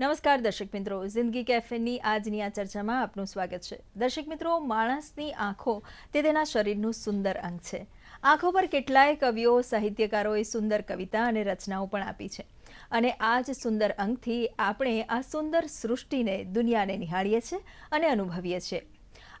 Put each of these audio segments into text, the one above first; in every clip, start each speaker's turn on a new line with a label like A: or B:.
A: નમસ્કાર દર્શક મિત્રો, જિંદગી કેફેની આજની આ ચર્ચામાં આપનું સ્વાગત છે. દર્શક મિત્રો, માણસની આંખો તે તેના શરીરનું સુંદર અંગ છે. આંખો પર કેટલાય કવિઓ, સાહિત્યકારોએ સુંદર કવિતા અને રચનાઓ પણ આપી છે. અને આ જ સુંદર અંગથી આપણે આ સુંદર સૃષ્ટિને દુનિયાને નિહાળીએ છીએ અને અનુભવીએ છીએ.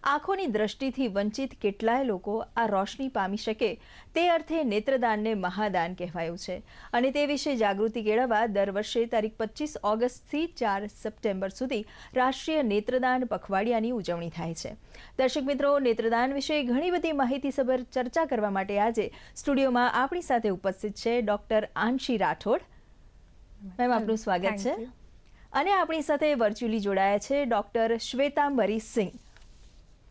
A: આંખોની દ્રષ્ટિથી વંચિત કેટલાય લોકો આ રોશની પામી શકે તે અર્થે નેત્રદાનને મહાદાન કહેવાયું છે. અને તે વિશે જાગૃતિ કેળવવા દર વર્ષે તારીખ પચીસ ઓગસ્ટથી ચાર સપ્ટેમ્બર સુધી રાષ્ટ્રીય નેત્રદાન પખવાડિયાની ઉજવણી થાય છે. દર્શક મિત્રો નેત્રદાન વિશે ઘણી બધી માહિતીસભર ચર્ચા કરવા માટે આજે સ્ટુડિયોમાં આપણી સાથે ઉપસ્થિત છે ડોક્ટર આંશી રાઠોડ. મેમ આપનું સ્વાગત છે. અને આપણી સાથે વર્ચ્યુઅલી જોડાયા છે doctor Shwetambari Singh.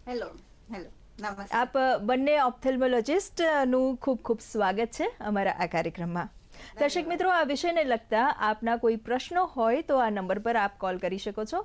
B: Hello hello નમસ્તે
A: આપ બંને ઓપ્થેલ્મોલોજિસ્ટનું ખૂબ ખૂબ સ્વાગત છે અમારા આ કાર્યક્રમમાં. દર્શક મિત્રો આ વિષયને લગતા આપના કોઈ પ્રશ્નો હોય તો આ નંબર પર આપ કોલ કરી શકો છો.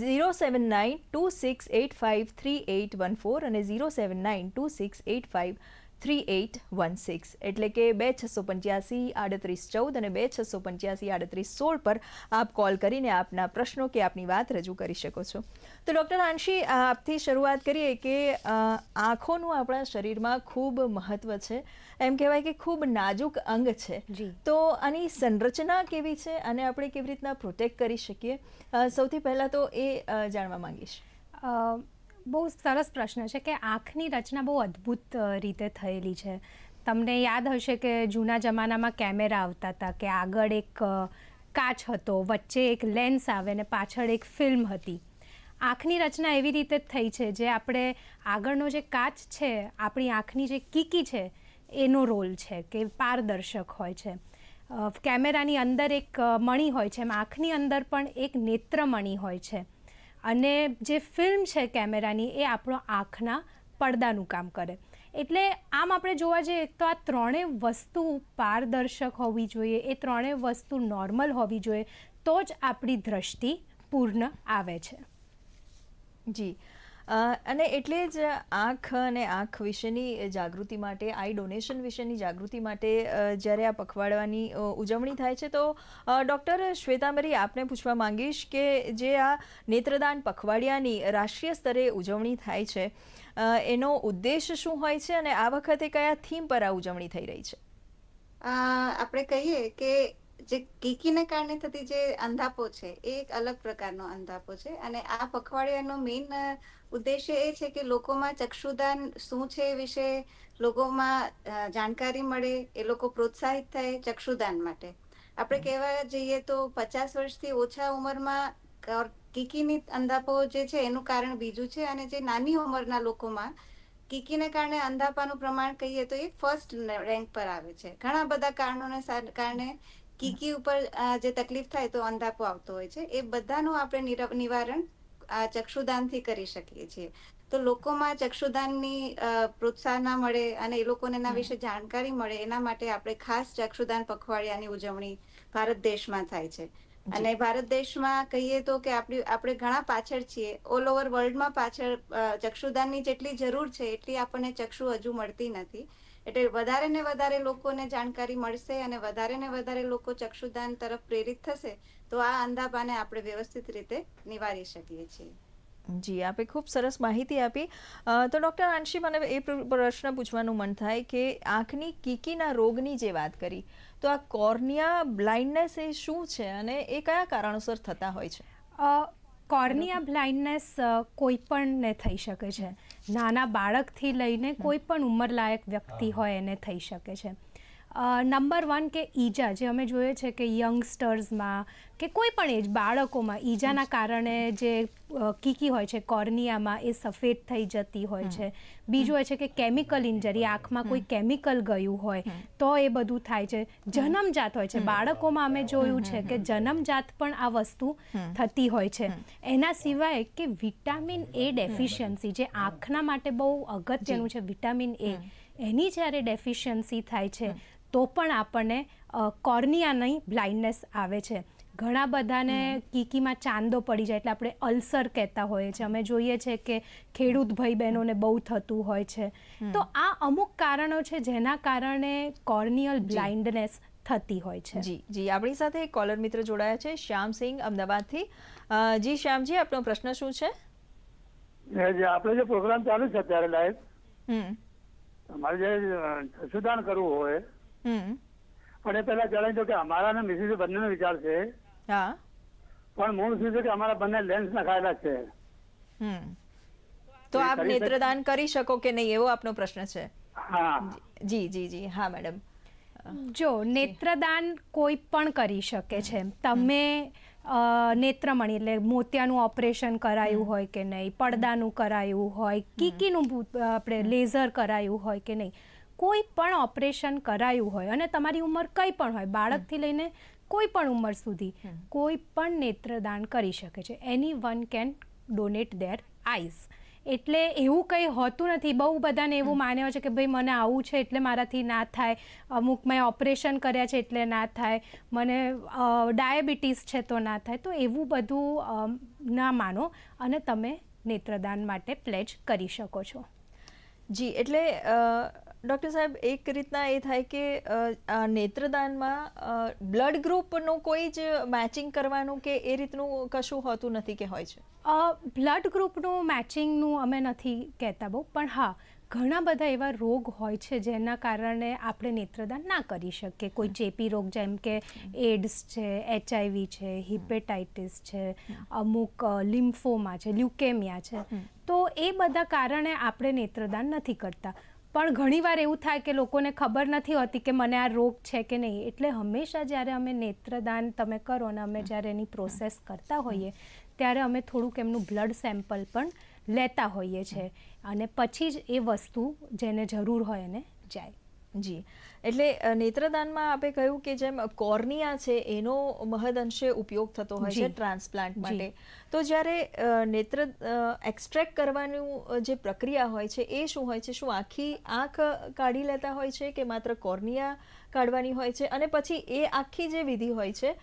A: Zero seven nine two six eight five three eight one four અને zero seven nine two six eight five three eight one six એટલે કે બે છસો પંચ્યાસી આડત્રીસ ચૌદ અને બે છસો પંચ્યાસી આડત્રીસ સોળ પર આપ કોલ કરીને આપના પ્રશ્નો કે આપની વાત રજૂ કરી શકો છો. તો ડૉક્ટર આંશી આપથી શરૂઆત કરીએ કે આંખોનું આપણા શરીરમાં ખૂબ મહત્વ છે. એમ કહેવાય કે ખૂબ નાજુક અંગ છે. તો આની સંરચના કેવી છે અને આપણે કેવી રીતના પ્રોટેક્ટ કરી શકીએ? સૌથી પહેલાં તો એ જાણવા માંગીશ.
C: બહુ સરસ પ્રશ્ન છે કે આંખની રચના બહુ અદ્ભુત રીતે થયેલી છે. તમને યાદ હશે કે જૂના જમાનામાં કેમેરા આવતા હતા કે આગળ એક કાચ હતો, વચ્ચે એક લેન્સ આવે ને પાછળ એક ફિલ્મ હતી. આંખની રચના એવી રીતે જ થઈ છે જે આપણે આગળનો જે કાચ છે, આપણી આંખની જે કીકી છે, એનો રોલ છે કે પારદર્શક હોય છે. કેમેરાની અંદર એક મણી હોય છે, એમ આંખની અંદર પણ એક નેત્રમણી હોય છે. અને જે ફિલ્મ છે કેમેરાની એ આપણો આંખના પડદાનું કામ કરે. એટલે આમ આપણે જોવા જઈએ તો આ ત્રણેય વસ્તુ પારદર્શક હોવી જોઈએ, એ ત્રણેય વસ્તુ નોર્મલ હોવી જોઈએ, તો જ આપણી દ્રષ્ટિ પૂર્ણ આવે છે.
A: જી. અને એટલે જ આંખ અને આંખ વિશેની જાગૃતિ માટે, આઈ ડોનેશન વિશેની જાગૃતિ માટે જ્યારે આ પખવાડવાની ઉજવણી થાય છે, તો ડૉક્ટર શ્વેતાંબરી આપને પૂછવા માંગીશ કે જે આ નેત્રદાન પખવાડિયાની રાષ્ટ્રીય સ્તરે ઉજવણી થાય છે એનો ઉદ્દેશ શું હોય છે અને આ વખતે કયા થીમ પર આ ઉજવણી થઈ રહી છે?
B: આપણે કહીએ કે જે કીકીને કારણે થતી જે અંધાપો છે, એ એક અલગ પ્રકારનો અંધાપો છે અને આ પખવાડિયાનો મેઇન ઉદ્દેશ્ય એ છે કે લોકોમાં ચક્ષુદાન શું છે એ વિશે લોકોમાં જાણકારી મળે એ લોકો પ્રોત્સાહિત થાય ચક્ષુદાન માટે. આપણે કહેવા જઈએ તો પચાસ વર્ષથી ઓછા ઉંમરમાં કીકીની અંધાપો જે છે એનું કારણ બીજું છે અને જે નાની ઉંમરના લોકોમાં કીકીને કારણે અંધાપાનું પ્રમાણ કહીએ તો એ ફર્સ્ટ રેન્ક પર આવે છે. ઘણા બધા કારણોને કારણે કીકી ઉપર જે તકલીફ થાય તો અંધાપો આવતો હોય છે. એ બધાનું આપણે નિવારણ આ ચક્ષુદાનથી કરી શકીએ છીએ. તો લોકોમાં ચક્ષુદાનની પ્રોત્સાહન મળે અને એ લોકોને એના વિશે જાણકારી મળે એના માટે આપણે ખાસ ચક્ષુદાન પખવાડિયાની ઉજવણી ભારત દેશમાં થાય છે. અને ભારત દેશમાં કહીએ તો કે આપણી આપણે ઘણા પાછળ છીએ. ઓલ ઓવર વર્લ્ડમાં પાછળ ચક્ષુદાનની જેટલી જરૂર છે એટલી આપણને ચક્ષુ હજુ મળતી નથી. એટલે વધારે ને વધારે લોકોને જાણકારી મળશે અને વધારે ને વધારે લોકો ચક્ષુદાન તરફ પ્રેરિત થશે તો આ અંધાપાને આપણે વ્યવસ્થિત રીતે નિવારી શકીએ છીએ.
A: જી આપે ખૂબ સરસ માહિતી આપી. તો ડૉક્ટર આંશી મને એ પ્રશ્ન પૂછવાનું મન થાય કે આંખની કીકીના રોગની જે વાત કરી તો આ કોર્નિયા બ્લાઇન્ડનેસ એ શું છે અને એ કયા કારણોસર થતા હોય છે?
C: કોર્નિયા બ્લાઇન્ડનેસ કોઈ પણને થઈ શકે છે. નાના બાળકથી લઈને કોઈ પણ ઉંમરલાયક વ્યક્તિ હોય એને થઈ શકે છે. નંબર વન કે ઈજા જે અમે જોઈએ છે કે યંગસ્ટર્સમાં કે કોઈ પણ એજ બાળકોમાં ઈજાના કારણે જે કીકી હોય છે કોર્નિયામાં એ સફેદ થઈ જતી હોય છે. બીજું હોય છે કે કેમિકલ ઇન્જરી આંખમાં કોઈ કેમિકલ ગયું હોય તો એ બધું થાય છે. જન્મજાત હોય છે. બાળકોમાં અમે જોયું છે કે જન્મજાત પણ આ વસ્તુ થતી હોય છે. એના સિવાય કે વિટામિન એ ડેફિશિયન્સી જે આંખના માટે બહુ અગત્યનું છે વિટામિન એ એની જ્યારે ડેફિશિયન્સી થાય છે તો પણ આપણને કોર્નિયાની બ્લાઇન્ડનેસ આવે છે ઘણા બધાને કીકીમાં ચાંદો પડી જાય એટલે આપણે અલ્સર કહેતા હોઈએ છીએ અમે જોઈએ છે કે ખેડૂત ભાઈ બહેનોને બહુ થતું હોય છે તો આ અમુક કારણો છે જેના કારણે કોર્નિયલ બ્લાઇન્ડનેસ થતી હોય છે
A: જી જી આપણી સાથે એક કોલર મિત્ર જોડાયા છે શ્યામસિંહ અમદાવાદથી જી શ્યામજી આપનો પ્રશ્ન શું છે
D: જે આપણે જે પ્રોગ્રામ ચાલુ છે અત્યારે લાઈવ અમારે જે અ, કરવું હોય પણ એ પેલા જણાવી દો કે અમારા ને મિસિસ બંનેનો વિચાર છે. પણ મૂળ શું છે કે અમારા બંને લેન્સ નખાયેલા છે.
A: તો આપ નેત્રદાન કરી શકો કે નહીં એવો આપનો પ્રશ્ન છે?
D: હા.
A: જી જી જી. હા મેડમ.
C: જો નેત્રદાન કોઈ પણ કરી શકે છે. તમે નેત્રમણી એટલે મોતિયાનું ઓપરેશન કરાયું હોય કે નહીં પડદાનું કરાયું હોય કીકીનું આપણે લેઝર કરાયું હોય કે નહીં કોઈ પણ ઓપરેશન કરાયું હોય અને તમારી ઉંમર કંઈ પણ હોય બાળકથી લઈને કોઈ પણ ઉંમર સુધી કોઈ પણ નેત્રદાન કરી શકે છે. Anyone can donate their eyes. એટલે એવું કંઈ હોતું નથી. બહુ બધાને એવું માન્યો છે કે ભાઈ મને આવું છે એટલે મારાથી ના થાય. અમુક મેં ઓપરેશન કર્યા છે એટલે ના થાય. મને ડાયાબિટીસ છે તો ના થાય. તો એવું બધું ના માનો અને તમે નેત્રદાન માટે પ્લેજ કરી શકો છો.
A: જી એટલે ડૉક્ટર સાહેબ એક રીતના એ થાય કે નેત્રદાનમાં બ્લડ ગ્રુપનું કોઈ જ મેચિંગ કરવાનું કે એ રીતનું કશું હોતું નથી કે હોય છે?
C: બ્લડ ગ્રુપનું મેચિંગનું અમે નથી કહેતા બહુ પણ હા ઘણા બધા એવા રોગ હોય છે જેના કારણે આપણે નેત્રદાન ના કરી શકીએ. કોઈ ચેપી રોગ જેમ કે એડ્સ છે એચઆઈવી છે હિપેટાઇટિસ છે અમુક લિમ્ફોમા છે લ્યુકેમિયા છે. તો એ બધા કારણે આપણે નેત્રદાન નથી કરતા. પણ ઘણીવાર એવું થાય કે લોકોને ખબર નથી હોતી કે મને આ રોગ છે કે નહીં. એટલે હંમેશા જ્યારે અમે નેત્રદાન તમે કરો અને અમે જ્યારે એની પ્રોસેસ કરતા હોઈએ, ત્યારે અમે થોડુંક એમનું બ્લડ સેમ્પલ પણ લેતા હોઈએ છીએ અને પછી જ એ વસ્તુ જેને જરૂર હોય એને જાય.
A: જી. એટલે નેત્રદાનમાં આપે કહ્યું કે જેમ કોર્નિયા છે એનો મહદઅંશે ઉપયોગ થતો હોય છે ટ્રાન્સપ્લાન્ટ માટે. તો જ્યારે નેત્ર એક્સટ્રેક્ટ કરવાનું જે પ્રક્રિયા હોય છે એ શું હોય છે? શું આખી આંખ કાઢી લેતા હોય છે કે માત્ર કોર્નિયા કાઢવાની હોય છે? અને પછી એ આખી જે વિધિ હોય છે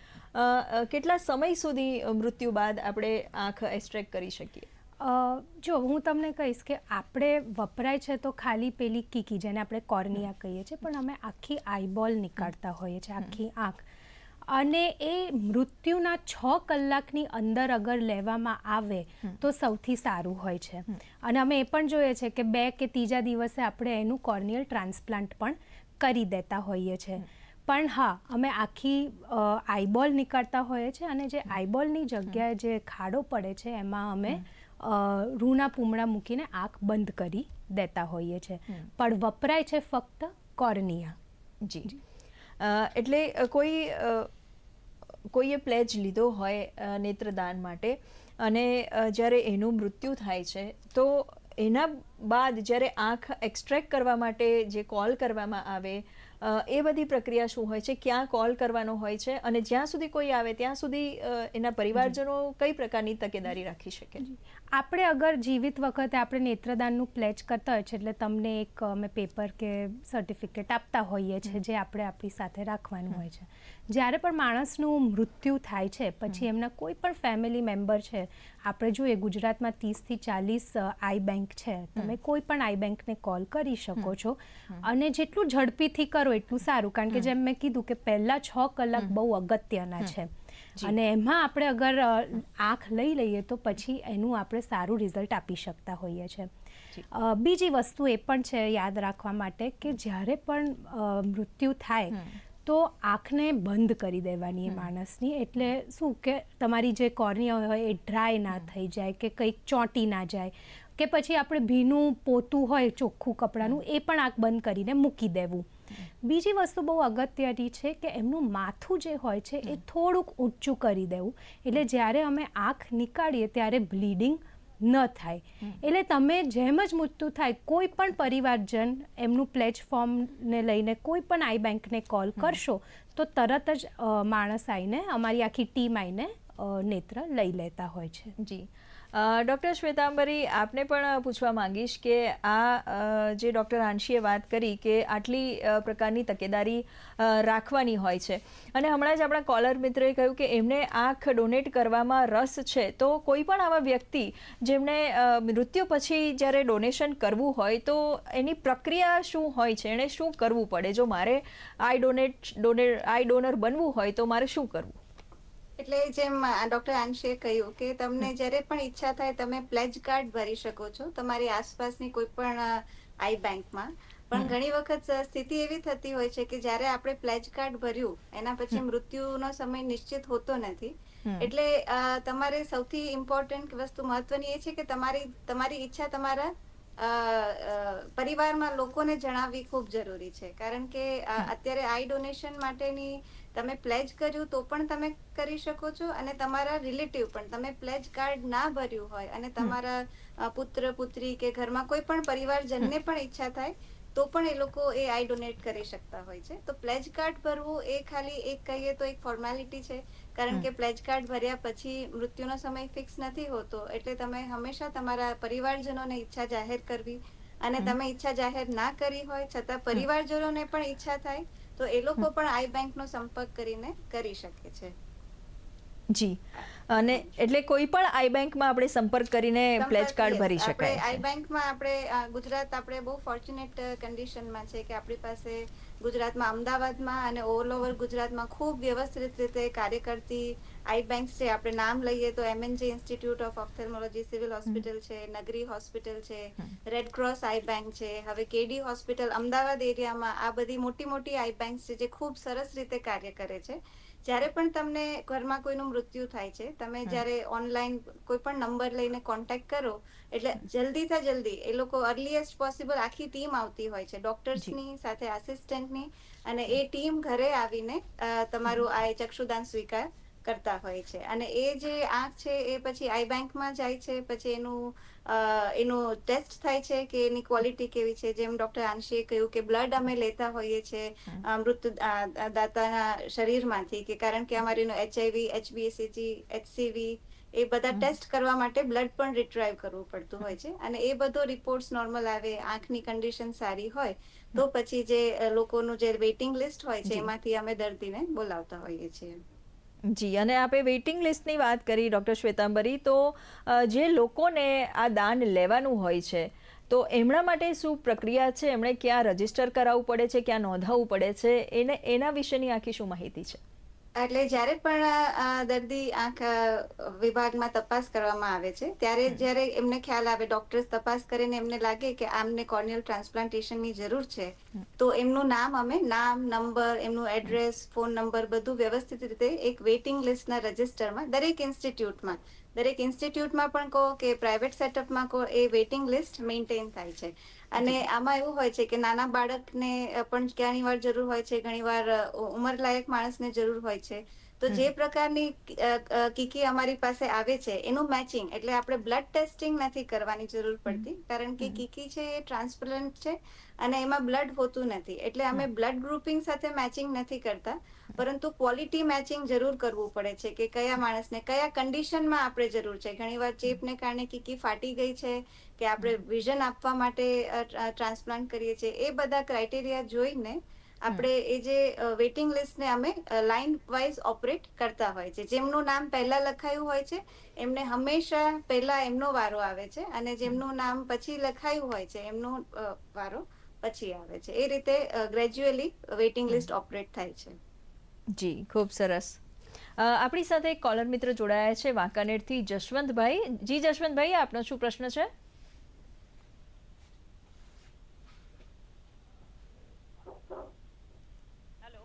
A: કેટલા સમય સુધી મૃત્યુ બાદ આપણે આંખ એક્સટ્રેક્ટ કરી શકીએ?
C: જો હું તમને કહીશ કે આપણે વપરાય છે તો ખાલી પેલી કીકી જેને આપણે કોર્નિયા કહીએ છીએ પણ અમે આખી આઈબોલ નીકાળતા હોઈએ છીએ આખી આંખ. અને એ મૃત્યુના છ કલાકની અંદર અગર લેવામાં આવે તો સૌથી સારું હોય છે. અને અમે એ પણ જોઈએ છે કે બે કે ત્રીજા દિવસે આપણે એનું કોર્નિયલ ટ્રાન્સપ્લાન્ટ પણ કરી દેતા હોઈએ છીએ પણ હા અમે આખી આઈબોલ નીકાળતા હોઈએ છીએ અને જે આઈબોલની જગ્યાએ જે ખાડો પડે છે એમાં અમે રૂના પૂમડા મૂકીને આંખ બંધ કરી દેતા હોઈએ છીએ પણ વપરાય છે ફક્ત કોર્નિયા.
A: જી. એટલે કોઈ કોઈએ પ્લેજ લીધો હોય નેત્રદાન માટે અને જ્યારે એનું મૃત્યુ થાય છે તો એના બાદ જ્યારે આંખ એક્સ્ટ્રેક્ટ કરવા માટે જે કોલ કરવામાં આવે એ બધી પ્રક્રિયા શું હોય છે ક્યાં કોલ કરવાનો હોય છે અને જ્યાં સુધી કોઈ આવે ત્યાં સુધી એના પરિવારજનો કઈ પ્રકારની તકેદારી રાખી શકે?
C: આપણે અગર જીવિત વખતે આપણે નેત્રદાનનું પ્લેચ કરતા હોય છે એટલે તમને એક અમે પેપર કે સર્ટિફિકેટ આપતા હોઈએ છીએ જે આપણે આપણી સાથે રાખવાનું હોય છે. જ્યારે પણ માણસનું મૃત્યુ થાય છે પછી એમના કોઈ પણ ફેમિલી મેમ્બર છે આપણે જોઈએ ગુજરાતમાં ત્રીસથી ચાલીસ આઈ બેંક છે તમે કોઈ પણ આઈ બેંકને કોલ કરી શકો છો. અને જેટલું ઝડપીથી કરો એટલું સારું કારણ કે જેમ મેં કીધું કે પહેલાં છ કલાક બહુ અગત્યના છે. અને એમાં આપણે અગર આંખ લઈ લઈએ તો પછી એનું આપણે સારું રિઝલ્ટ આપી શકતા હોઈએ છીએ બીજી વસ્તુ એ પણ છે યાદ રાખવા માટે કે જ્યારે પણ મૃત્યુ થાય તો આંખને બંધ કરી દેવાની એ માણસની. એટલે શું કે તમારી જે કોર્નિયા હોય એ ડ્રાય ના થઈ જાય કે કંઈક ચોંટી ના જાય કે પછી આપણે ભીનું પોતું હોય ચોખ્ખું કપડાનું એ પણ આંખ બંધ કરીને મૂકી દેવું. બીજી વસ્તુ બહુ અગત્યની છે કે એમનું માથું જે હોય છે એ થોડુંક ઊંચું કરી દેવું. એટલે જ્યારે અમે આંખ નીકાળીએ ત્યારે બ્લીડિંગ ન થાય. એટલે તમે જેમ જ મૃત્યુ થાય કોઈ પણ પરિવારજન એમનું પ્લેટફોર્મને લઈને કોઈ પણ આઈ બેંકને કોલ કરશો તો તરત જ માણસ આવીને અમારી આખી ટીમ આવીને નેત્ર લઈ લેતા હોય છે.
A: જી. ડૉક્ટર શ્વેતાંબરી, આપને પણ પૂછવા માંગીશ કે આ જે ડૉક્ટર આંશીએ વાત કરી કે આટલી પ્રકારની તકેદારી રાખવાની હોય છે. અને હમણાં જ આપણા કોલર મિત્રએ કહ્યું કે એમને આંખ ડોનેટ કરવામાં રસ છે, તો કોઈ પણ આવા વ્યક્તિ જેમને મૃત્યુ પછી જ્યારે ડોનેશન કરવું હોય, તો એની પ્રક્રિયા શું હોય છે? એણે શું કરવું પડે? જો મારે I donate donate, I donor બનવું હોય, તો મારે શું કરવું?
B: એટલે જેમ ડોક્ટર આંશીએ કહ્યું કે તમને જ્યારે પણ ઈચ્છા થાય તમે પ્લેજ કાર્ડ ભરી શકો છો તમારી આસપાસની કોઈ પણ આઈ બેંકમાં. પણ ઘણી વખત સ્થિતિ એવી થતી હોય છે કે જ્યારે આપણે પ્લેજ કાર્ડ ભર્યું એના પછી મૃત્યુનો સમય નિશ્ચિત હોતો નથી. એટલે તમારે સૌથી ઇમ્પોર્ટન્ટ વસ્તુ મહત્વની એ છે કે તમારી તમારી ઈચ્છા તમારા પરિવારમાં લોકોને જણાવવી ખૂબ જરૂરી છે. કારણ કે અત્યારે આઈ ડોનેશન માટેની તમે પ્લેજ કર્યું તો પણ તમે કરી શકો છો અને તમારા રિલેટિવ પણ. તમે પ્લેજ કાર્ડ ના ભર્યું હોય અને તમારા પુત્ર પુત્રી કે ઘરમાં કોઈ પણ પરિવારજનને પણ ઈચ્છા થાય તો પણ એ લોકો એ આઈ ડોનેટ કરી શકતા હોય છે. તો પ્લેજ કાર્ડ ભરવું એ ખાલી એક કહીએ તો એક ફોર્માલિટી છે. કારણ કે પ્લેજ કાર્ડ ભર્યા પછી મૃત્યુનો સમય ફિક્સ નથી હોતો એટલે તમે હંમેશા તમારા પરિવારજનોને ઈચ્છા જાહેર કરવી અને તમે ઈચ્છા જાહેર ના કરી હોય છતાં પરિવારજનોને પણ ઈચ્છા થાય તો એ લોકો પણ આઈ બેંકનો સંપર્ક કરીને કરી શકે છે.
A: જી. અને એટલે કોઈ પણ આઈ બેંકમાં આપણે સંપર્ક કરીને પ્લેજ કાર્ડ ભરી શકાય
B: આઈ બેંકમાં આપણે ગુજરાત આપણે બહુ ફોર્ચ્યુનેટ કન્ડિશનમાં છે કે આપણી પાસે ગુજરાતમાં અમદાવાદમાં અને ઓલ ઓવર ગુજરાતમાં ખૂબ વ્યવસ્થિત રીતે કાર્ય કરતી આઈ બેંક્સ છે. આપણે નામ લઈએ તો MNG institute of ophthalmology civil hospital છે નગરી હોસ્પિટલ છે રેડ ક્રોસ આઈ બેંક છે. હવે કેડી હોસ્પિટલ અમદાવાદ એરિયામાં આ બધી મોટી મોટી આઈ બેંક્સ છે જે ખૂબ સરસ રીતે કાર્ય કરે છે. જ્યારે પણ તમને ઘરમાં કોઈનું મૃત્યુ થાય છે તમે જ્યારે ઓનલાઈન કોઈ પણ નંબર લઈને કોન્ટેક્ટ કરો એટલે જલ્દીથી જલ્દી એ લોકો અર્લીએસ્ટ પોસિબલ આખી ટીમ આવતી હોય છે ડોક્ટર્સની સાથે આસિસ્ટન્ટની અને એ ટીમ ઘરે આવીને તમારું આ ચક્ષુદાન સ્વીકાર કરતા હોય છે. અને એ જે આંખ છે એ પછી આઈ બેંકમાં જાય છે પછી એનું એનું ટેસ્ટ થાય છે કે એની ક્વોલિટી કેવી છે? જેમ ડોક્ટર આંશીએ કહ્યું કે બ્લડ અમે લેતા હોઈએ છીએ મૃત દાતાના શરીરમાંથી કે કારણ કે અમારે એનું એચઆઈવી એચબીએસીજી એચસીવી એ બધા ટેસ્ટ કરવા માટે બ્લડ પણ રિટ્રાઈવ કરવું પડતું હોય છે. અને એ બધો રિપોર્ટ્સ નોર્મલ આવે આંખની કન્ડિશન સારી હોય તો પછી જે લોકોનું જે વેઇટિંગ લિસ્ટ હોય છે એમાંથી અમે દર્દીને બોલાવતા હોઈએ છીએ.
A: જી, અને આપણે વેઇટિંગ લિસ્ટની વાત કરી, ડૉક્ટર શ્વેતાંબરી, તો જે લોકોને આ દાન લેવાનું હોય છે, તો એમના માટે શું પ્રક્રિયા છે? એમણે ક્યાં રજિસ્ટર કરાવવું પડે છે, ક્યાં નોંધાવવું પડે છે? એને, એના વિશેની આખી શું માહિતી છે?
B: એટલે જ્યારે પણ દર્દી આંખ વિભાગમાં તપાસ કરવામાં આવે છે ત્યારે જ્યારે એમને ખ્યાલ આવે ડોક્ટર્સ તપાસ કરીને એમને લાગે કે આમને કોર્નિયલ ટ્રાન્સપ્લાન્ટેશનની જરૂર છે તો એમનું નામ અમે નામ નંબર એમનું એડ્રેસ ફોન નંબર બધું વ્યવસ્થિત રીતે એક વેઇટિંગ લિસ્ટના રજિસ્ટરમાં દરેક ઇન્સ્ટિટ્યૂટમાં દરેક ઇન્સ્ટિટ્યૂટમાં પણ કહો કે પ્રાઇવેટ સેટઅપમાં કહો એ વેઇટિંગ લિસ્ટ મેન્ટેન થાય છે. અને આમાં એવું હોય છે કે નાના બાળકને પણ ઘણી વાર જરૂર હોય છે ઘણી વાર અ, ઉંમરલાયક માણસને જરૂર હોય છે. તો જે પ્રકારની કીકી અમારી પાસે આવે છે એનું મેચિંગ એટલે આપણે બ્લડ ટેસ્ટિંગ નથી કરવાની જરૂર પડતી. કારણ કે કીકી છે એ ટ્રાન્સપરન્ટ છે અને એમાં બ્લડ હોતું નથી. એટલે અમે બ્લડ ગ્રુપિંગ સાથે મેચિંગ નથી કરતા. પરંતુ ક્વોલિટી મેચિંગ જરૂર કરવું પડે છે કે કયા માણસને કયા કન્ડિશનમાં આપણે જરૂર છે. ઘણીવાર ચેપને કારણે કીકી ફાટી ગઈ છે કે આપણે વિઝન આપવા માટે ટ્રાન્સપ્લાન્ટ કરીએ છીએ. એ બધા ક્રાઇટેરિયા જોઈને આપણે એ જે વેઇટિંગ લિસ્ટને અમે લાઇન વાઇઝ ઓપરેટ કરતા હોય છે. જેમનું નામ પહેલા લખાયું હોય છે એમને હંમેશા પહેલા એમનો વારો આવે છે અને જેમનું નામ પછી લખાયું હોય છે એમનો વારો પછી આવે છે. એ રીતે ગ્રેજ્યુઅલી વેઇટિંગ લિસ્ટ ઓપરેટ થાય છે.
A: જી ખૂબ સરસ. આપણી સાથે એક કોલર મિત્ર જોડાયા છે વાંકાનેરથી જશવંતભાઈ. જી જશવંતભાઈ આપનો શું પ્રશ્ન છે?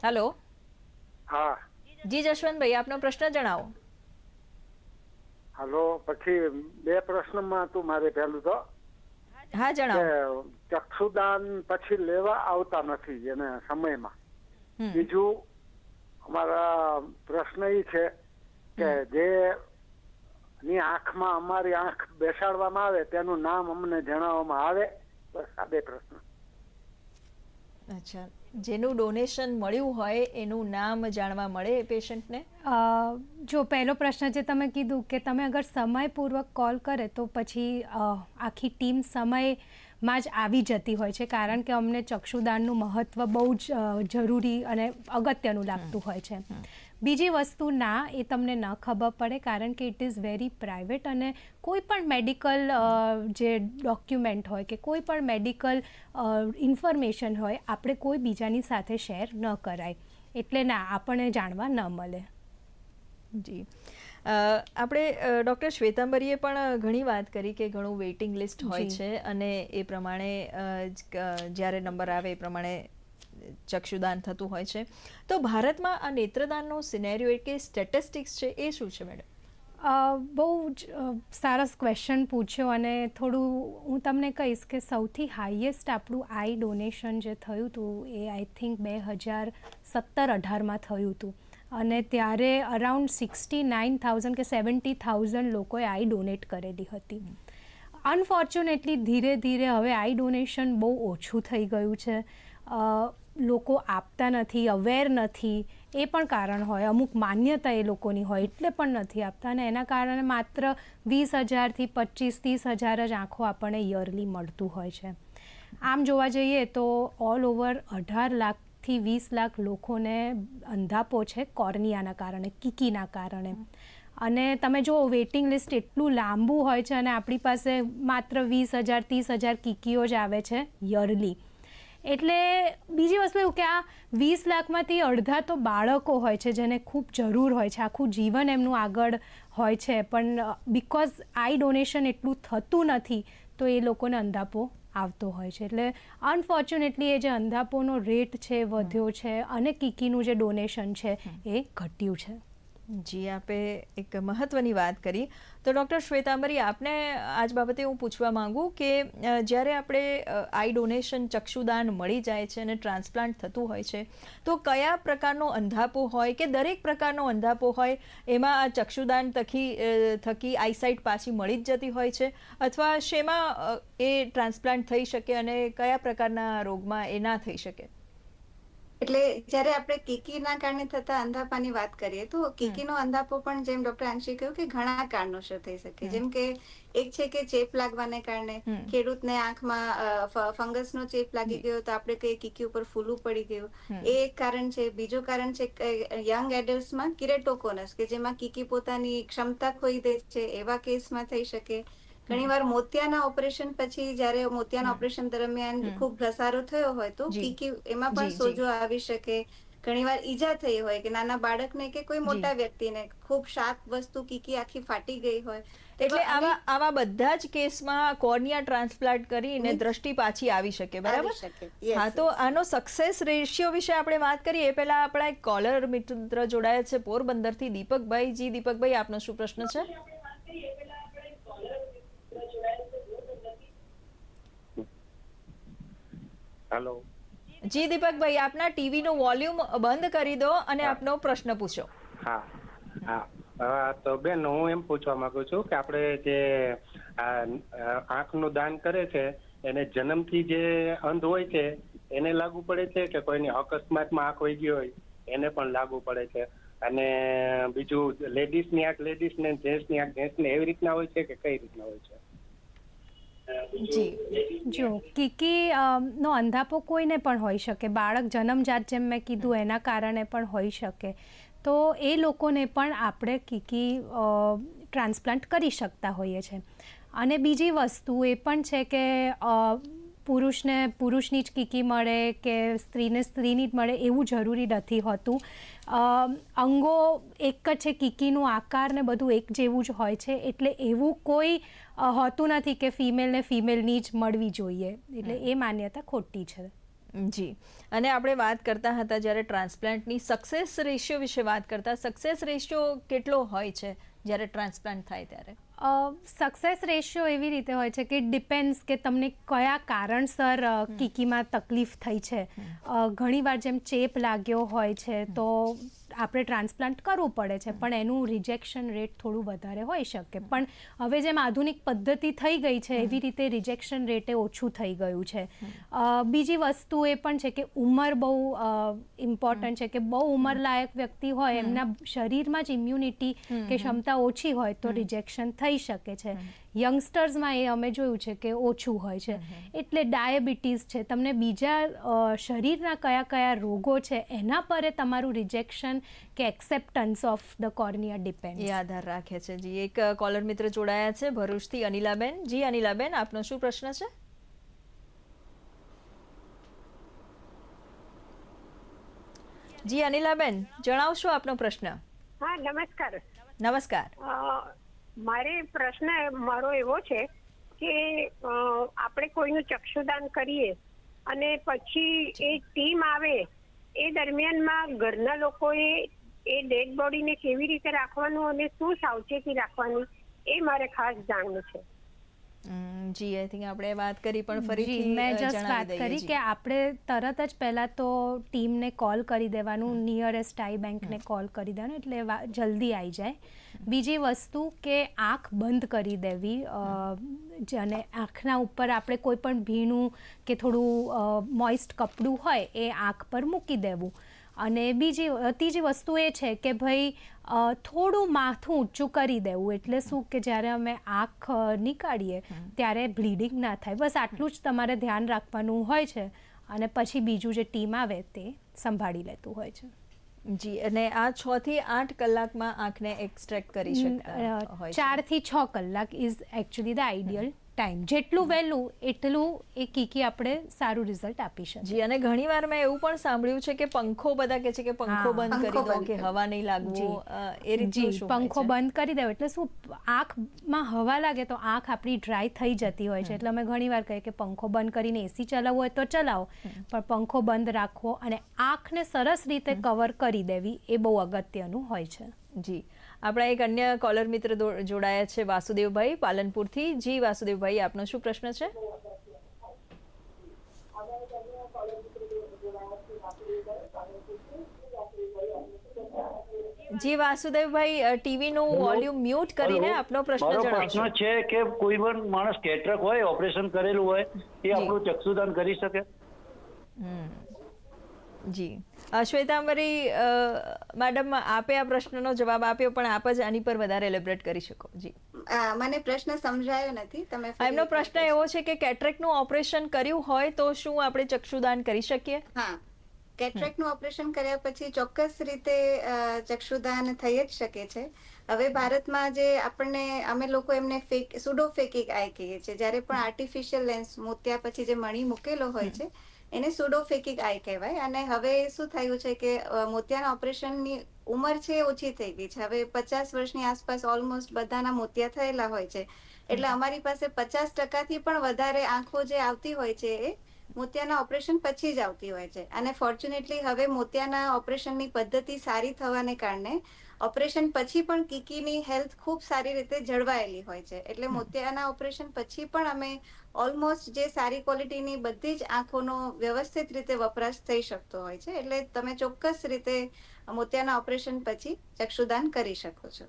A: હેલો
D: હા.
A: જી જશવંતભાઈ આપનો પ્રશ્ન જણાવો.
D: હેલો પછી બે પ્રશ્નમાં હતું મારે પહેલું તો.
A: હા જણાવો.
D: ચક્ષુદાન પછી લેવા આવતા નથી એને સમયમાં. બીજું અમારા પ્રશ્ન એ છે કે જે ની આંખમાં અમારી આંખ બેસાડવામાં આવે તેનું નામ અમને જણાવવામાં આવે. બસ આ બે પ્રશ્ન.
A: અચ્છા. જેનું ડોનેશન મળ્યું હોય એનું નામ જાણવા મળે એ પેશન્ટને
C: અ, જો પહેલો પ્રશ્ન જે તમે કીધું કે તમે અગર સમયપૂર્વક કોલ કરે તો પછી આખી ટીમ સમયમાં જ આવી જતી હોય છે કારણ કે અમને ચક્ષુદાનનું મહત્ત્વ બહુ જ જરૂરી અને અગત્યનું લાગતું હોય છે. બીજી વસ્તુ ના એ તમને ન ખબર પડે કારણ કે ઇટ ઇઝ વેરી પ્રાઇવેટ અને કોઈ પણ મેડિકલ જે ડોક્યુમેન્ટ હોય કે કોઈ પણ મેડિકલ ઇન્ફોર્મેશન હોય આપણે કોઈ બીજાની સાથે શેર ન કરાય. એટલે ના આપણને જાણવા ન મળે.
A: જી. આપણે ડૉક્ટર શ્વેતાંબરીએ પણ ઘણી વાત કરી કે ઘણું વેઇટિંગ લિસ્ટ હોય છે અને એ પ્રમાણે જ્યારે નંબર આવે એ પ્રમાણે ચક્ષુદાન થતું હોય છે. તો ભારતમાં આ નેત્રદાનનો સિનેરિયો કે સ્ટેટિસ્ટિક્સ છે એ શું છે મેડમ?
C: બહુ જ સરસ ક્વેશ્ચન પૂછ્યો અને થોડું હું તમને કહીશ કે સૌથી હાઈએસ્ટ આપણું આઈ ડોનેશન જે થયું હતું એ આઈ થિંક બે હજાર સત્તર અઢારમાં થયું હતું. અને ત્યારે અરાઉન્ડ સિક્સટી નાઇન થાઉઝન્ડ કે સેવન્ટી થાઉઝન્ડ લોકોએ આઈ ડોનેટ કરેલી હતી. અનફોર્ચ્યુનેટલી ધીરે ધીરે હવે આઈ ડોનેશન બહુ ઓછું થઈ ગયું છે. લોકો આપતા નથી અવેર નથી. એ પણ કારણ હોય, અમુક માન્યતા એ લોકોની હોય, એટલે પણ નથી આપતા. અને એના કારણે માત્ર વીસ હજારથી પચીસ ત્રીસ હજાર જ આંખો આપણને યરલી મળતું હોય છે. આમ જોવા જઈએ તો ઓલ ઓવર અઢાર લાખથી વીસ લાખ લોકોને અંધાપો છે કોર્નિયાના કારણે, કીકીના કારણે. અને તમે જો વેઇટિંગ લિસ્ટ એટલું લાંબુ હોય છે અને આપણી પાસે માત્ર વીસ હજાર, ત્રીસ હજાર કીકીઓ જ આવે છે યરલી. એટલે બીજી વસ્તુ એવું કે આ વીસ લાખમાંથી અડધા તો બાળકો હોય છે જેને ખૂબ જરૂર હોય છે, આખું જીવન એમનું આગળ હોય છે. પણ બિકોઝ આઈ ડોનેશન એટલું થતું નથી, તો એ લોકોને અંધાપો આવતો હોય છે. એટલે અનફોર્ચ્યુનેટલી એ જે અંધાપોનો રેટ છે વધ્યો છે અને કીકીનું જે ડોનેશન છે એ ઘટ્યું છે.
A: જી, આપે એક મહત્વની વાત કરી. તો ડૉક્ટર શ્વેતાંબરી, આપને આજ બાબતે હું પૂછવા માંગુ કે જ્યારે આપણે આઈ ડોનેશન ચક્ષુદાન મળી જાય છે અને ટ્રાન્સપ્લાન્ટ થતું હોય છે, તો કયા પ્રકારનો અંધાપો હોય કે દરેક પ્રકારનો અંધાપો હોય, એમાં આ ચક્ષુદાન થકી થકી આઈસાઇટ પાછી મળી જ જતી હોય છે? અથવા શેમાં એ ટ્રાન્સપ્લાન્ટ થઈ શકે અને કયા પ્રકારના રોગમાં એ ના થઈ શકે?
B: એટલે જ્યારે આપણે કીકીના કારણે થતા અંધાપાની વાત કરીએ તો કીકીનો અંધાપો પણ જેમ ડોક્ટર આંશી કહ્યું કે ઘણા કારણોસર થઈ શકે. જેમ કે એક છે કે ચેપ લાગવાને કારણે. ખેડૂતને આંખમાં ફંગસ નો ફંગસનો ચેપ લાગી ગયો તો આપણે કહીએ કીકી ઉપર ફૂલું પડી ગયું. એ એક કારણ છે. બીજું કારણ છે યંગ એડલ્ટમાં કિરેટોકોનસ કે જેમાં કીકી પોતાની ક્ષમતા ખોઈ દે છે એવા કેસમાં થઈ શકે. ઘણીવાર મોતિયાના ઓપરેશન પછી જ્યારે મોતિયાના ઓપરેશન દરમિયાન ખૂબ ઘસારો થયો હોય તો કીકી એમાં પણ. સોજો આવી શકે. ઘણીવાર ઈજા થઈ હોય કે નાના બાળકને કે કોઈ મોટા વ્યક્તિને ખૂબ શાર્પ વસ્તુ કીકી આખી ફાટી ગઈ હોય.
A: એટલે આવા આવા બધા જ કેસમાં કોર્નિયા ટ્રાન્સપ્લાન્ટ કરીને દ્રષ્ટિ પાછી આવી શકે બરાબર? હા તો આનો સક્સેસ રેશિયો વિશે આપણે વાત કરીએ એ પહેલા આપણા એક કોલર મિત્ર જોડાયા છે પોરબંદરથી દીપકભાઈ. જી દીપકભાઈ આપનો શું પ્રશ્ન છે?
E: હેલો
A: જી દીપકભાઈ આપના ટીવી નું વોલ્યુમ બંધ કરી દો અને આપનો પ્રશ્ન પૂછો.
E: હા હા. હા તો બેન હું એમ પૂછવા માંગુ છું કે આપણે જે આંખનું આંખનું દાન કરે છે એને જન્મથી જે અંધ હોય છે એને લાગુ પડે છે કે કોઈની અકસ્માતમાં આંખ વહી ગઈ હોય એને પણ લાગુ પડે છે? અને બીજું લેડીઝની આંખ લેડીઝ ને જેન્ટ્સની આંખ જેન્ટ્સ ને એવી રીતના હોય છે કે કઈ રીતના હોય છે?
A: જી.
C: જો કીકી નો અંધાપો કોઈને પણ હોઈ શકે. બાળક જન્મજાત જેમ મેં કીધું, એના કારણે પણ હોઈ શકે. તો એ લોકોને પણ આપણે કીકી ટ્રાન્સપ્લાન્ટ કરી શકતા હોઈએ છીએ અને બીજી વસ્તુ એ પણ છે કે પુરુષને પુરુષની જ કીકી મળે કે સ્ત્રીને સ્ત્રીની જ મળે એવું જરૂરી નથી હોતું. અંગો એક જ છે કીકીનું આકાર ને બધું એક જેવું જ હોય છે એટલે એવું કોઈ હોતું નથી કે ફિમેલને ફિમેલની જ મળવી જોઈએ. એટલે એ માન્યતા ખોટી છે.
A: જી. અને આપણે વાત કરતા હતા જ્યારે ટ્રાન્સપ્લાન્ટની સક્સેસ રેશિયો વિશે વાત કરતા સક્સેસ રેશિયો કેટલો હોય છે જ્યારે ટ્રાન્સપ્લાન્ટ થાય ત્યારે?
C: સક્સેસ રેશિયો એવી રીતે હોય છે કે ડિપેન્ડ્સ કે તમને કયા કારણસર કીકીમાં તકલીફ થઈ છે. ઘણીવાર જેમ ચેપ લાગ્યો હોય છે તો આપણે ટ્રાન્સપ્લાન્ટ કરવું પડે છે પણ એનું રિજેક્શન રેટ થોડું વધારે હોઈ શકે. પણ હવે જેમ આધુનિક પદ્ધતિ થઈ ગઈ છે એવી રીતે રિજેક્શન રેટે ઓછું થઈ ગયું છે. બીજી વસ્તુ એ પણ છે કે ઉંમર બહુ ઇમ્પોર્ટન્ટ છે કે બહુ ઉંમરલાયક વ્યક્તિ હોય એમના શરીરમાં જ ઇમ્યુનિટી કે ક્ષમતા ઓછી હોય તો રિજેક્શન થઈ શકે છે. યંગસ્ટર્સમાં એ અમે જોયું છે કે ઓછું હોય છે. એટલે ડાયાબિટીસ છે. તમને બીજા શરીરના કયા કયા રોગો છે એના પર એ તમારું રિજેક્શન કે acceptance of the cornea depend
A: એ આધાર રાખે છે. જી એક કોલર મિત્ર જોડાયા છે ભરૂચથી અનિલાબેન. જી અનિલાબેન આપનો શું પ્રશ્ન છે? જી અનિલાબેન જણાવશો આપનો પ્રશ્ન?
F: હા નમસ્કાર.
A: નમસ્કાર.
F: મારે પ્રશ્ન મારો એવો છે કે આપણે કોઈનું ચક્ષુદાન કરીએ અને પછી એ ટીમ આવે એ દરમિયાનમાં ઘરના લોકોએ એ ડેડ બોડીને કેવી રીતે રાખવાનું અને શું સાવચેતી રાખવાની એ મારે ખાસ જાણવું છે.
A: જી આઈ થિંક આપણે વાત કરી પણ
C: ફરી
A: ફરીથી
C: મેં જસ્ટ વાત કરી કે આપણે તરત જ પહેલાં તો ટીમને કોલ કરી દેવાનું નિયરેસ્ટ આઈ બેંકને કોલ કરી દેવાનું એટલે જલ્દી આવી જાય. બીજી વસ્તુ કે આંખ બંધ કરી દેવી અને આંખના ઉપર આપણે કોઈ પણ ભીનું કે થોડું મોઇસ્ટ કપડું હોય એ આંખ પર મૂકી દેવું. અને બીજી ત્રીજી વસ્તુ એ છે કે ભાઈ થોડું માથું ઊંચું કરી દેવું. એટલે શું કે જ્યારે અમે આંખ નીકાળીએ ત્યારે બ્લીડિંગ ના થાય. બસ આટલું જ તમારે ધ્યાન રાખવાનું હોય છે. અને પછી બીજું જે ટીમ આવે તે સંભાળી લેતું હોય છે.
A: જી અને આ છ થી આઠ કલાકમાં આંખને એક્સટ્રેક્ટ કરી શકતા હોય ચાર
C: ચારથી છ કલાક is actually the ideal time જેટલું વહેલું એટલું એ કીકી આપણે સારું રિઝલ્ટ આપી શકીએ.
A: જી અને ઘણી વાર મેં એવું પણ સાંભળ્યું છે કે પંખો બધા કહે છે કે પંખો બંધ કરી દો કે હવા નહીં લાગવી એ હોય
C: પંખો બંધ કરી દેવો. એટલે શું આંખમાં હવા લાગે તો આંખ આપણી ડ્રાય થઈ જતી હોય છે. એટલે અમે ઘણી વાર કહીએ કે પંખો બંધ કરીને એસી ચલાવવો હોય તો ચલાવો. પણ પંખો બંધ રાખવો અને આંખને સરસ રીતે કવર કરી દેવી એ બહુ અગત્યનું હોય છે.
A: જી. આપણા એક અન્ય કોલર મિત્ર જોડાયા છે વાસુદેવભાઈ પાલનપુરથી. જી વાસુદેવભાઈ આપનો શું પ્રશ્ન છે? જી વાસુદેવભાઈ ટીવી નું વોલ્યુમ મ્યુટ કરીને આપનો પ્રશ્ન જણાવશો.
G: પ્રશ્ન છે કે કોઈ પણ માણસ કેટરક હોય ઓપરેશન કરેલું હોય એ આપણું ચક્ષુદાન કરી શકે?
A: જી. શ્વેતાંબરી મેડમ આપે આ પ્રશ્નનો જવાબ આપ્યો પણ આપ જ આની પર વધારે એલેબરેટ કરી શકો. જી.
B: મને પ્રશ્ન સમજાયો નથી. તમે
A: એમનો પ્રશ્ન એવો છે કે કેટરેક્ટનું ઓપરેશન કર્યું હોય તો શું આપણે ચક્ષુદાન કરી શકીએ?
B: હા. cataract નું ઓપરેશન કર્યા પછી ચોક્કસ રીતે ચક્ષુદાન થઈ જ શકે છે. હવે ભારતમાં જે આપણને અમે લોકો એમને ફેક સુડો ફેકિક આઈ કહીએ છીએ. જ્યારે પણ આર્ટિફિશિયલ લેન્સ મોત્યા પછી જે મણી મૂકેલો હોય છે એને સુડોફેકિક આઈ કહેવાય. અને હવે શું થયું છે કે મોતિયાના ઓપરેશનની ઉંમર છે ઓછી થઈ ગઈ છે. હવે પચાસ વર્ષની આસપાસ ઓલમોસ્ટ બધાના મોતિયા થયેલા હોય છે. એટલે અમારી પાસે પચાસ ટકાથી પણ વધારે આંખો જે આવતી હોય છે એ મોતિયાના ઓપરેશન પછી જ આવતી હોય છે. અને ફોર્ચ્યુનેટલી હવે મોતિયાના ઓપરેશનની પદ્ધતિ સારી થવાને કારણે ઓપરેશન પછી પણ કીકીની હેલ્થ ખૂબ સારી રીતે જળવાયેલી હોય છે. એટલે મોતિયાના ઓપરેશન પછી પણ અમે ઓલમોસ્ટ જે સારી ક્વોલિટીની બધી જ આંખોનો વ્યવસ્થિત રીતે વપરાશ થઈ શકતો હોય છે. એટલે તમે ચોક્કસ રીતે મોતિયાના ઓપરેશન પછી ચક્ષુદાન કરી શકો છો.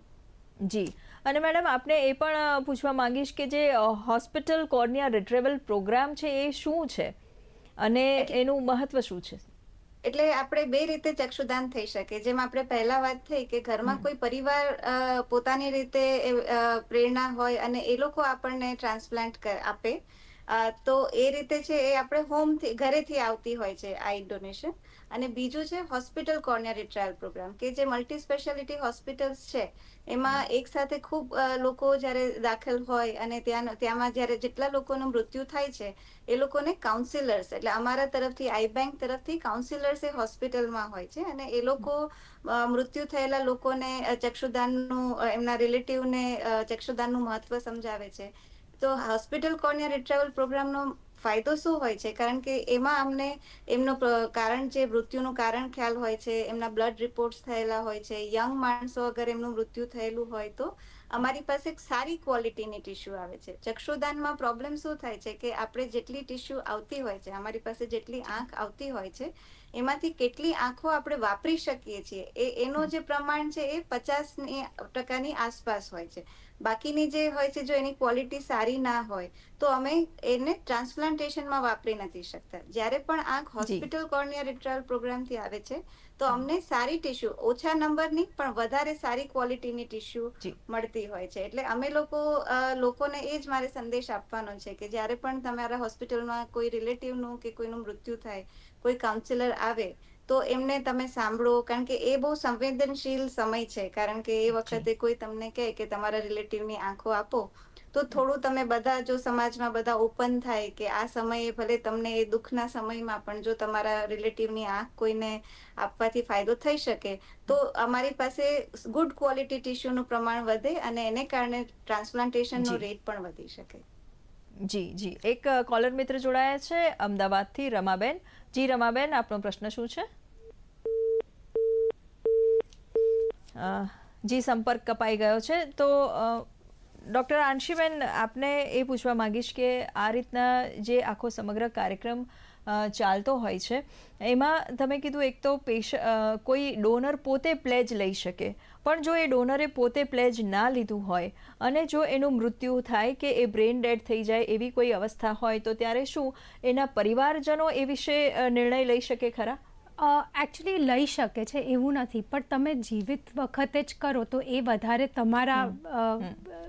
A: જી. અને મેડમ આપને એ પણ પૂછવા માંગીશ કે જે હોસ્પિટલ કોર્નિયા રિટ્રેવલ પ્રોગ્રામ છે એ શું છે? અને એનું મહત્વ શું છે?
B: એટલે આપણે બે રીતે ચક્ષુદાન થઈ શકે. જેમ આપણે પહેલા વાત થઈ કે ઘરમાં કોઈ પરિવાર પોતાની રીતે પ્રેરણા હોય અને એ લોકો આપણને ટ્રાન્સપ્લાન્ટ આપે. તો એ રીતે છે એ આપણે હોમથી ઘરેથી આવતી હોય છે આઈ ડોનેશન અને બીજું છે હોસ્પિટલ કોર્નિયરી ટ્રાયલ પ્રોગ્રામ કે જે મલ્ટી સ્પેશિયાલિટી હોસ્પિટલ્સ છે એમાં એક સાથે ખૂબ લોકો જ્યારે દાખલ હોય અને ત્યાં ત્યાંમાં જ્યારે જેટલા લોકોનું મૃત્યુ થાય છે એ લોકોને કાઉન્સિલર્સ એટલે અમારા તરફથી આઈ બેંક તરફથી કાઉન્સિલર્સ એ હોસ્પિટલમાં હોય છે અને એ લોકો મૃત્યુ થયેલા લોકોને ચક્ષુદાનનું એમના રિલેટિવને ચક્ષુદાનનું મહત્વ સમજાવે છે. તો હોસ્પિટલ કોર્નિયા રિટ્રાવલ પ્રોગ્રામનો ફાયદો શું હોય છે? કારણ કે એમાં અમને એમનું કારણ જે મૃત્યુનું કારણ ખ્યાલ હોય છે એમના બ્લડ રિપોર્ટ્સ થયેલા હોય છે યંગ માણસો અગર એમનું મૃત્યુ થયેલું હોય તો અમારી પાસે એક સારી ક્વોલિટીની ટીશ્યુ આવે છે. ચક્ષુદાનમાં પ્રોબ્લેમ શું થાય છે કે આપણે જેટલી ટીશ્યુ આવતી હોય છે અમારી પાસે જેટલી આંખ આવતી હોય છે એમાંથી કેટલી આંખો આપણે વાપરી શકીએ છીએ? એ એનો જે પ્રમાણ છે એ પચાસ ટકાની આસપાસ હોય છે. બાકીની જે હોય છે જો એની ક્વોલિટી સારી ના હોય તો અમે એને ટ્રાન્સપ્લાન્ટેશનમાં વાપરી નથી શકતા. જ્યારે પણ આંખ હોસ્પિટલ કોર્નિયા રિટ્રાયલ પ્રોગ્રામથી આવે છે તો અમને સારી ટીશ્યુ ઓછા નંબરની પણ વધારે સારી ક્વોલિટીની ટિશ્યુ મળતી હોય છે. એટલે અમે લોકો લોકોને એ જ મારે સંદેશ આપવાનો છે કે જ્યારે પણ તમારા હોસ્પિટલમાં કોઈ રિલેટિવનું કે કોઈનું મૃત્યુ થાય કોઈ કાઉન્સિલર આવે તો એમને તમે સાંભળો કારણ કે એ બહુ સંવેદનશીલ સમય છે. કારણ કે એ વખતે કોઈ તમને કહે કે તમારા રિલેટિવની આંખો આપો તો થોડું તમે બધા જો સમાજમાં બધા ઓપન થાય કે આ સમયે ભલે તમને એ દુઃખના સમયમાં પણ જો તમારા રિલેટિવની આંખ કોઈને આપવાથી ફાયદો થઈ શકે તો અમારી પાસે ગુડ ક્વોલિટી ટીશ્યુનું પ્રમાણ વધે અને એને કારણે ટ્રાન્સપ્લાન્ટેશનનો રેટ પણ વધી શકે.
A: જી જી. એક કોલર મિત્ર જોડાયા છે, અમદાવાદથી રમાબેન. જી, રમાબેન, આપનો પ્રશ્ન શું છે? જી, સંપર્ક કપાઈ ગયો છે. તો ડૉક્ટર આંશીબેન, આપને એ પૂછવા માંગીશ કે આ રીતના જે આખો સમગ્ર કાર્યક્રમ ચાલતો હોય છે, એમાં તમે કીધું એક તો પેશ કોઈ ડોનર પોતે પ્લેજ લઈ શકે. પણ જો એ ડોનરે પોતે પ્લેજ ના લીધું હોય અને જો એનું મૃત્યુ થાય કે એ બ્રેન ડેડ થઈ જાય એવી કોઈ અવસ્થા હોય તો ત્યારે શું એના પરિવારજનો એ વિશે નિર્ણય લઈ શકે ખરા?
C: એકચ્યુઅલી લઈ શકે છે એવું નથી. પણ તમે જીવિત વખતે જ કરો તો એ વધારે તમારા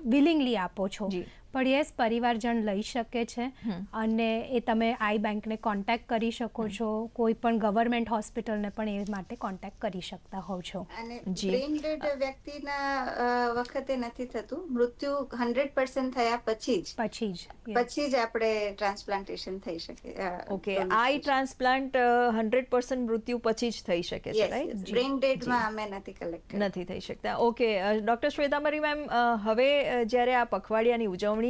C: વિલિંગલી આપો છો. પણ યસ પરિવારજન લઈ શકે છે. અને એ તમે આઈ બેંકને કોન્ટેક્ટ કરી શકો છો. કોઈ પણ ગવર્મેન્ટ હોસ્પિટલને પણ એ માટે કોન્ટેક્ટ કરી શકતા હોવ છો.
B: અને. ડેડ વ્યક્તિના વખતે નથી થતું. મૃત્યુ હંડ્રેડ પર્સન્ટ થયા પછી જ.
C: પછી જ
B: પછી જ આપણે ટ્રાન્સપ્લાન્ટેશન થઈ શકે
A: okay eye transplant hundred percent મૃત્યુ પછી જ થઈ શકે છે રાઈટ
B: બ્રેઇન ડેડમાં અમે નથી કલેક્ટેડ
A: નથી થઈ શકતા. ઓકે ડૉક્ટર શ્વેતામરી મેમ હવે જ્યારે આ પખવાડિયાની ઉજવણી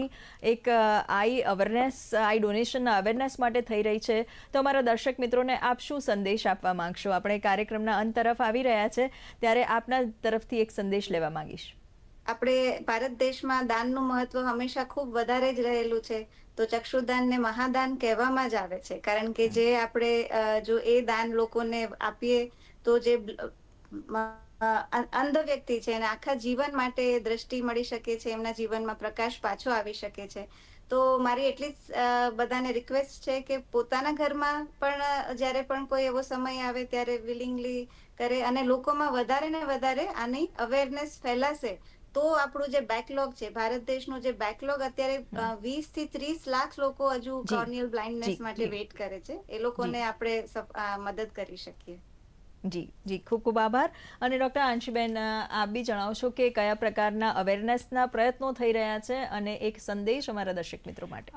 A: એક આઈ અવેરનેસ, આઈ ડોનેશનના અવેરનેસ માટે થઈ રહી છે. તો અમારા દર્શક મિત્રોને આપ શું સંદેશ આપવા માંગશો? આપણે કાર્યક્રમના અંત તરફ આવી રહ્યા છે. ત્યારે આપના તરફથી એક સંદેશ લેવા માંગીશ.
B: આપણે ભારત દેશમાં દાનનું મહત્વ હંમેશા ખૂબ વધારે જ રહેલું છે. તો ચક્ષુદાનને મહાદાન કહેવામાં જ આવે છે. કારણ કે જે આપણે જો એ દાન લોકોને આપીએ, તો જે અંધ વ્યક્તિ છે અને આખા જીવન માટે દ્રષ્ટિ મળી શકે છે એમના જીવનમાં પ્રકાશ પાછો આવી શકે છે. તો મારી એટલી જ બધાને રિક્વેસ્ટ છે કે પોતાના ઘરમાં પણ જ્યારે પણ કોઈ એવો સમય આવે ત્યારે વિલિંગલી કરે અને લોકોમાં વધારે ને વધારે આની અવેરનેસ ફેલાશે. તો આપણું જે બેકલોગ છે ભારત દેશનું જે બેકલોગ અત્યારે વીસથી ત્રીસ લાખ લોકો હજુ કોર્નિયલ બ્લાઇન્ડનેસ માટે. વેઇટ કરે છે. એ લોકોને આપણે મદદ કરી શકીએ.
A: જી જી, ખૂબ ખૂબ આભાર. અને ડૉક્ટર આંશીબેન આપ બી જણાવશો કે કયા પ્રકારના અવેરનેસના પ્રયત્નો થઈ રહ્યા છે અને એક સંદેશ અમારા દર્શક મિત્રો માટે.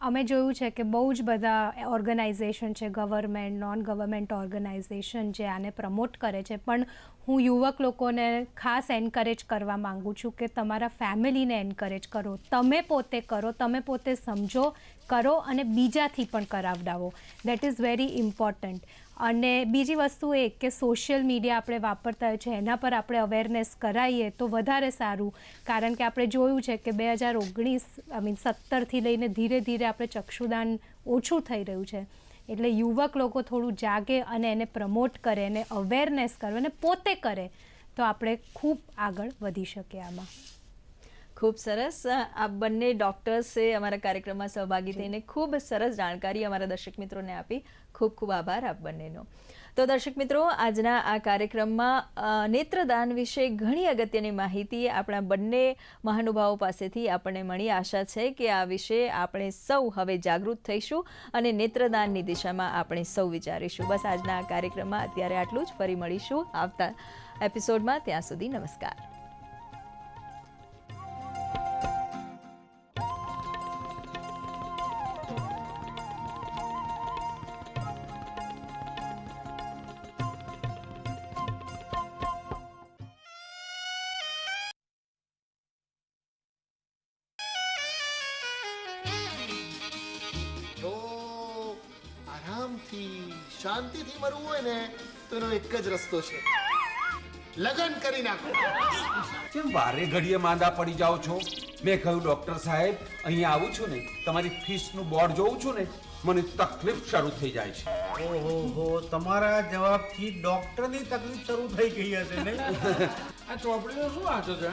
C: અમે જોયું છે કે બહુ જ બધા ઓર્ગેનાઇઝેશન છે ગવર્મેન્ટ નોન ગવર્મેન્ટ ઓર્ગેનાઇઝેશન જે આને પ્રમોટ કરે છે. પણ હું યુવક લોકોને ખાસ એન્કરેજ કરવા માગું છું કે તમારા ફેમિલીને એન્કરેજ કરો. તમે પોતે કરો, તમે પોતે સમજો, કરો અને બીજાથી પણ કરાવડાવો. દેટ ઇઝ વેરી ઇમ્પોર્ટન્ટ અને બીજી વસ્તુ એ કે સોશિયલ મીડિયા આપણે વાપરતા હોય છે, એના પર આપણે અવેરનેસ કરાવીએ તો વધારે સારું. કારણ કે આપણે જોયું છે કે બે હજાર ઓગણીસ આઈ મીન સત્તરથી લઈને ધીરે ધીરે આપણે ચક્ષુદાન ઓછું થઈ રહ્યું છે. એટલે યુવક લોકો થોડું જાગે અને એને પ્રમોટ કરે, એને અવેરનેસ કરે અને પોતે કરે તો આપણે ખૂબ આગળ વધી શકીએ આમાં.
A: ખૂબ સરસ. આ બંને ડોક્ટર્સે અમારા કાર્યક્રમમાં સહભાગી થઈને ખૂબ સરસ જાણકારી અમારા દર્શક મિત્રોને આપી. ખૂબ ખૂબ આભાર આપ બંનેનો. તો દર્શક મિત્રો આજના આ કાર્યક્રમમાં નેત્રદાન વિશે ઘણી અગત્યની માહિતી આપણા બંને મહાનુભાવો પાસેથી આપણને મળી. આશા છે કે આ વિશે આપણે સૌ હવે જાગૃત થઈશું અને નેત્રદાનની દિશામાં આપણે સૌ વિચારીશું. બસ આજના આ કાર્યક્રમમાં અત્યારે આટલું જ. ફરી મળીશું આવતા એપિસોડમાં. ત્યાં સુધી નમસ્કાર.
H: એક જ રસ્તો છે. લગન કરી નાખો.
I: કેમ વારે ઘડીએ માંદા પડી જાઓ છો? મેં કહ્યું ડોક્ટર સાહેબ અહીંયા આવું છું ને તમારી ફીસનું બોર્ડ જોઉં છું ને મને તકલીફ શરૂ થઈ જાય છે.
J: ઓહો તમારા જવાબથી ડોક્ટરની તકલીફ શરૂ થઈ ગઈ હશે ને?
I: આ ચોપડીનો શું વાંચો છે